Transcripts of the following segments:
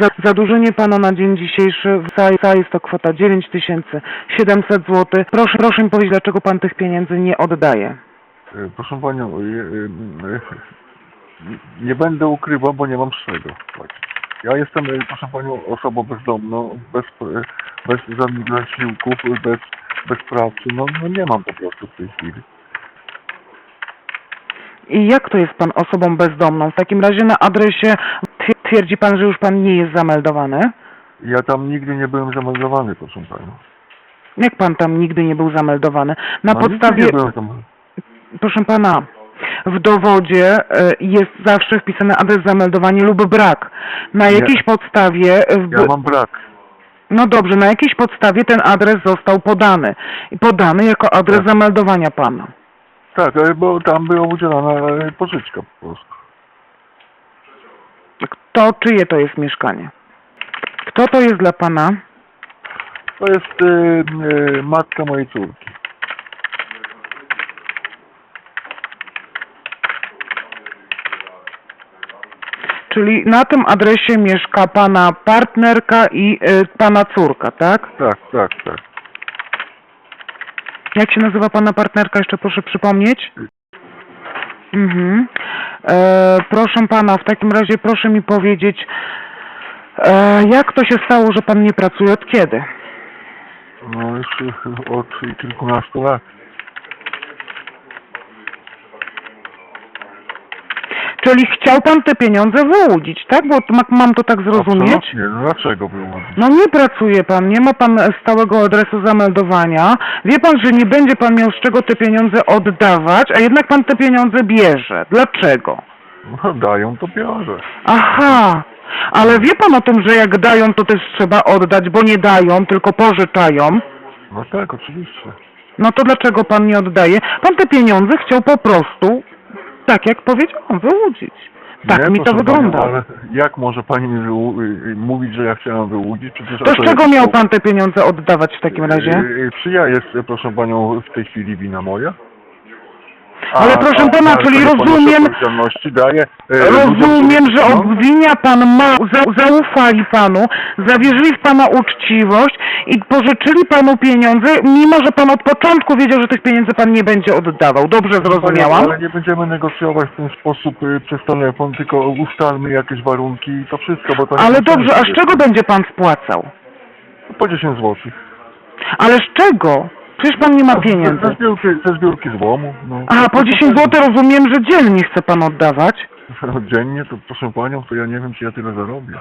Za, zadłużenie pana na dzień dzisiejszy w CAISA jest to kwota 9700 zł. Proszę, proszę mi powiedzieć, dlaczego pan tych pieniędzy nie oddaje. E, Proszę panią, e, e, nie będę ukrywał, bo nie mam z czego. Ja jestem, proszę panią, osobą bezdomną, bez, bez żadnych zasiłków, bez, bez pracy. No, no nie mam po prostu w tej chwili. I jak to jest pan osobą bezdomną? W takim razie na adresie twierdzi pan, że już pan nie jest zameldowany? Ja tam nigdy nie byłem zameldowany, proszę panią. Jak pan tam nigdy nie był zameldowany? Na No, nigdy podstawie, Nie byłem tam. proszę pana, w dowodzie e, jest zawsze wpisany adres zameldowania lub brak. Na Nie. jakiejś podstawie, e, w, Ja mam brak. no dobrze, na jakiejś podstawie ten adres został podany. I podany jako adres Tak. zameldowania pana. Tak, e, bo tam była udzielana e, pożyczka po prostu. Kto, czyje to jest mieszkanie? Kto to jest dla pana? To jest e, e, matka mojej córki. Czyli na tym adresie mieszka pana partnerka i y, pana córka, tak? Tak, tak, tak. Jak się nazywa pana partnerka? Jeszcze proszę przypomnieć. Mhm. E, proszę pana, w takim razie proszę mi powiedzieć, e, jak to się stało, że pan nie pracuje od kiedy? No już e, od kilkunastu lat. Czyli chciał pan te pieniądze wyłudzić, tak? Bo ma- mam to tak zrozumieć? Absolutnie. No dlaczego było? No nie pracuje pan, nie ma pan stałego adresu zameldowania. Wie pan, że nie będzie pan miał z czego te pieniądze oddawać, a jednak pan te pieniądze bierze. Dlaczego? No dają, to biorę. Aha, ale wie pan o tym, że jak dają, to też trzeba oddać, bo nie dają, tylko pożyczają. No tak, oczywiście. No to dlaczego pan nie oddaje? Pan te pieniądze chciał po prostu, tak jak powiedziałam, wyłudzić. Tak Nie, mi to wygląda. Panią, ale jak może pani mi y, y, mówić, że ja chciałem wyłudzić? Przecież To z czego jest- miał pan te pieniądze oddawać w takim razie? Y, y, Czy ja jest, y, proszę panią, w tej chwili wina moja? Ale proszę pana, czyli rozumiem- daje. y, Rozumiem, ludziom, że no, obwinia pan ma, za, zaufali panu, zawierzyli w pana uczciwość i pożyczyli panu pieniądze, mimo że pan od początku wiedział, że tych pieniędzy pan nie będzie oddawał. Dobrze zrozumiałam? Ale nie będziemy negocjować w ten sposób y, przez telefon, tylko ustalmy jakieś warunki i to wszystko, bo to nie Ale dobrze, a z czego będzie pan spłacał? Po 10 zł. Ale z czego? Przecież pan nie ma Ze pieniędzy. zbiórki, ze zbiórki złomu. No. A, po 10 zł rozumiem, że dzielnie chce pan oddawać. Dziennie, to proszę panią, to ja nie wiem, czy ja tyle zarobię.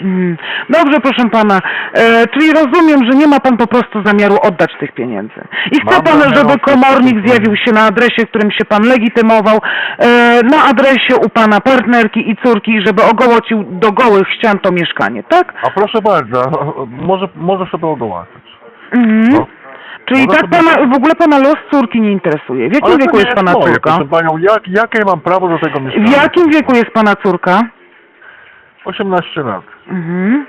Mm, Dobrze, proszę pana. E, czyli rozumiem, że nie ma pan po prostu zamiaru oddać tych pieniędzy. I chce Mam pan, zamiar żeby oddać komornik tych zjawił się na adresie, którym się pan legitymował, e, na adresie u pana partnerki i córki, żeby ogołocił do gołych ścian to mieszkanie, tak? A proszę bardzo, może, może sobie ogołacać. Mhm. No. Czyli tak sobie- pana, w ogóle pana los córki nie interesuje. W jakim Ale to wieku nie jest pana moje, córka? Proszę panią, jak, jakie mam prawo do tego mieszkania? W jakim wieku jest pana córka? 18 lat. Mhm.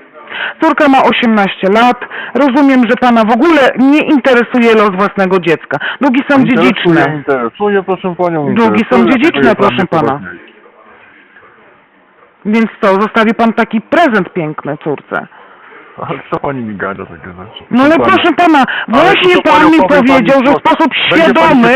Córka ma 18 lat. Rozumiem, że pana w ogóle nie interesuje los własnego dziecka. Długi są Interesuje, dziedziczne. Interesuje, proszę panią. Długi są interesuje, dziedziczne, proszę pana. Więc co, zostawi pan taki prezent piękny córce. Ale co pani mi gada takie rzeczy? No ale Pani- proszę pana, Ale właśnie pan mi powiedział, że w sposób świadomy...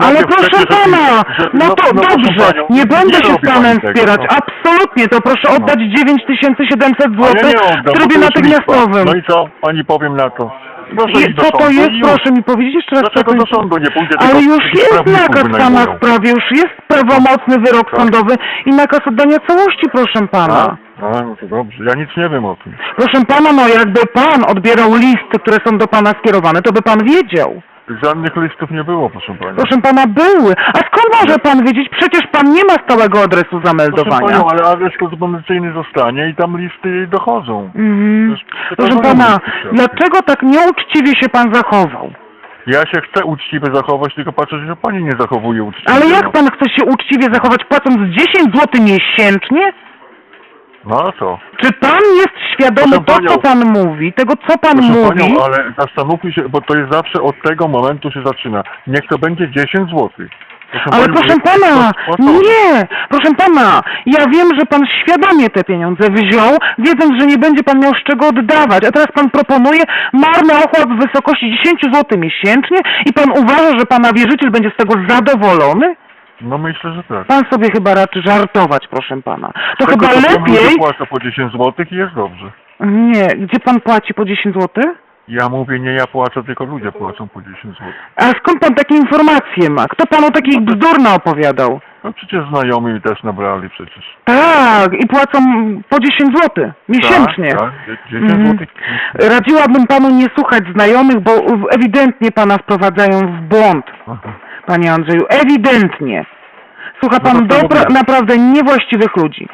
Ale proszę pana, no to proszę dobrze, panią, nie będę się z panem wspierać. no. Absolutnie, to proszę No. oddać 9700 A zł w trybie natychmiastowym. No i co pani powiem na to? Proszę I iść do co to sądu jest, i już. proszę mi powiedzieć jeszcze raz. co Dlaczego to do jest? sądu nie pójdę, Ale już jest prawników nakaz pana wynajmują? w sprawie, już jest prawomocny wyrok Tak. sądowy i nakaz oddania całości, proszę pana. A? A, no to dobrze, ja nic nie wiem o tym. Proszę pana, no jakby pan odbierał listy, które są do pana skierowane, to by pan wiedział. Żadnych listów nie było, proszę pani. Proszę pana, były. A skąd może pan wiedzieć? Przecież pan nie ma stałego adresu Proszę zameldowania. panią, ale adres korespondencyjny zostanie i tam listy dochodzą. Mhm. Przecież Proszę przekazują pana, listy dlaczego tak nieuczciwie się pan zachował? Ja się chcę uczciwie zachować, tylko patrzę, że pani nie zachowuje uczciwie. Ale jak pan chce się uczciwie zachować, płacąc 10 zł miesięcznie? No a co? Czy pan jest świadomy Proszę to, co pan mówi, tego, co pan Proszę mówi? panią, ale zastanówmy się, bo to jest zawsze od tego momentu się zaczyna. Niech to będzie 10 zł. Proszę Ale proszę pana, nie, proszę pana, ja wiem, że pan świadomie te pieniądze wziął, wiedząc, że nie będzie pan miał z czego oddawać, a teraz pan proponuje marny ochłap w wysokości 10 zł miesięcznie i pan uważa, że pana wierzyciel będzie z tego zadowolony? No myślę, że tak. Pan sobie chyba raczy żartować, proszę pana. To Tego, chyba pan lepiej... ludzie płacą po 10 zł i jest dobrze. Nie, gdzie pan płaci po 10 zł? Ja mówię, nie ja płacę, tylko ludzie płacą po 10 zł. A skąd pan takie informacje ma? Kto panu takich bzdur naopowiadał? No przecież znajomi mi też nabrali przecież. Tak, i płacą po 10 zł miesięcznie. Tak, tak, 10 Mhm. zł. Radziłabym panu nie słuchać znajomych, bo ewidentnie pana wprowadzają w błąd, panie Andrzeju, ewidentnie. Słucha No pan to co dobra, naprawdę niewłaściwych ludzi.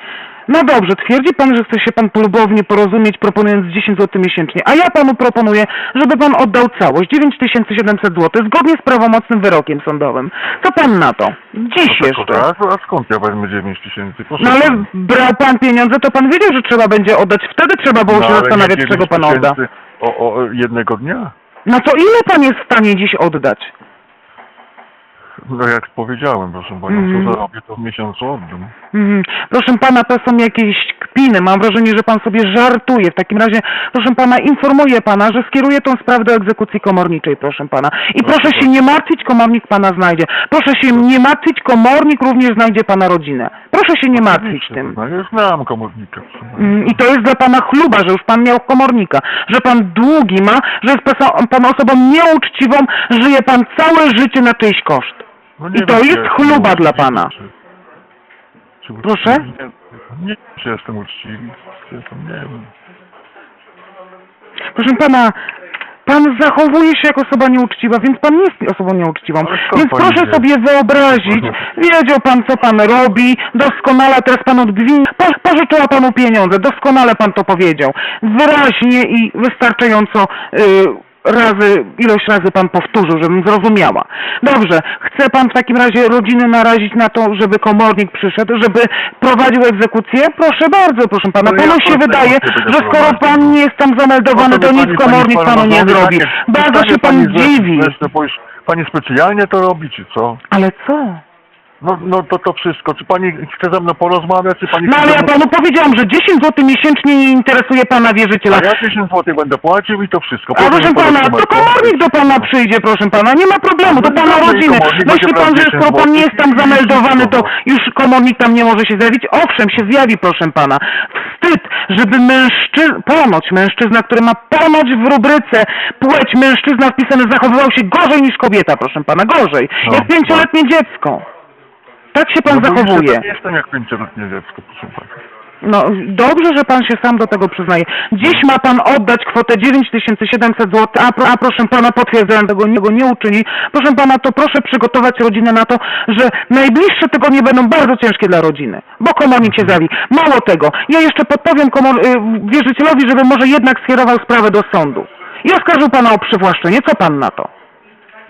No dobrze, twierdzi pan, że chce się pan polubownie porozumieć, proponując 10 zł miesięcznie, a ja panu proponuję, żeby pan oddał całość, 9700 zł, zgodnie z prawomocnym wyrokiem sądowym. Co pan na to? Dziś No jeszcze. a, skąd ja wezmę 9 tysięcy? Proszę No ale pana. brał pan pieniądze, to pan wiedział, że trzeba będzie oddać. Wtedy trzeba było No, się ale zastanawiać, czego 9 pan odda. tysięcy O, o jednego dnia? No to ile pan jest w stanie dziś oddać? No jak powiedziałem, proszę panią, Mhm. co zarobię, to w miesiącu oddam. Mhm. Proszę pana, to są jakieś kpiny. Mam wrażenie, że pan sobie żartuje. W takim razie, proszę pana, informuję pana, że skieruję tą sprawę do egzekucji komorniczej, proszę pana. I Proszę proszę się nie martwić, komornik pana znajdzie. Proszę się nie martwić, komornik również znajdzie pana rodzinę. Proszę się nie martwić Oczywiście, tym. No ja znam komornika. proszę. Mm, I to jest dla pana chluba, że już pan miał komornika, że pan długi ma, że jest pan- pan osobą nieuczciwą, żyje pan całe życie na czyjś koszt. No I wiem, to czy jest chluba dla pana. Czy, czy Proszę? Nie, nie, czy jestem uczciwy. Czy jestem, nie wiem. Proszę pana, pan zachowuje się jak osoba nieuczciwa, więc pan nie jest osobą nieuczciwą. Ale skąd Więc pani proszę wie? sobie wyobrazić, wiedział pan co pan robi, doskonale teraz pan odgwin... Po, pożyczyła panu pieniądze, doskonale pan to powiedział. Wyraźnie i wystarczająco y, razy, ilość razy pan powtórzył, żebym zrozumiała. Dobrze, chce pan w takim razie rodziny narazić na to, żeby komornik przyszedł, żeby prowadził egzekucję? Proszę bardzo, proszę pana. Ja Panu się proszę, wydaje, proszę, że skoro pan nie jest tam zameldowany, No to nic pani, komornik pani panu nie zrobi. Bardzo się pan dziwi. zresztą, Pani specjalnie to robi, czy co? Ale co? No, no to to wszystko. Czy pani chce ze mną porozmawiać, czy pani No chce ale ze ja mną... panu powiedziałam, że 10 zł miesięcznie nie interesuje pana wierzyciela. A ja 10 zł będę płacił i to wszystko. A proszę pana, to komornik do pana przyjdzie, proszę pana, nie ma problemu, do No pana dobra, i rodziny. komornik Myśli będzie pan, że 10 skoro pan nie jest tam zameldowany, to już komornik tam nie może się zjawić? Owszem, się zjawi, proszę pana. Wstyd, żeby mężczyzna, ponoć mężczyzna, który ma ponoć w rubryce płeć mężczyzna wpisany, zachowywał się gorzej niż kobieta, proszę pana, gorzej. No, Jak pięcioletnie dziecko. Tak się pan No bo zachowuje. jeszcze jestem jak pięcioletnie dziecko, proszę pana. No dobrze, że pan się sam do tego przyznaje. Dziś ma pan oddać kwotę 9700 zł, a, pro, a proszę pana potwierdzając tego nie, go nie uczyni. Proszę pana, to proszę przygotować rodzinę na to, że najbliższe tygodnie będą bardzo ciężkie dla rodziny, bo komornik się zawi. Mało tego, ja jeszcze podpowiem komor, y, wierzycielowi, żeby może jednak skierował sprawę do sądu. I oskarżył pana o przywłaszczenie. Co pan na to?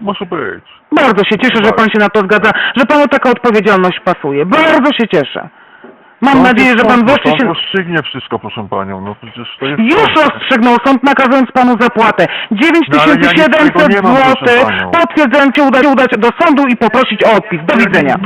Może być. Bardzo się cieszę, że pan się na to zgadza, że panu taka odpowiedzialność pasuje. Bardzo się cieszę. Mam Sąd nadzieję, że pan wreszcie się... rozstrzygnie wszystko, proszę panią. No przecież to jest... Już sąd. rozstrzygnął sąd nakazując panu zapłatę. No, ale ja nic 9700 takiego nie mam, proszę zł panią. się udać, do sądu i poprosić o odpis. Do widzenia.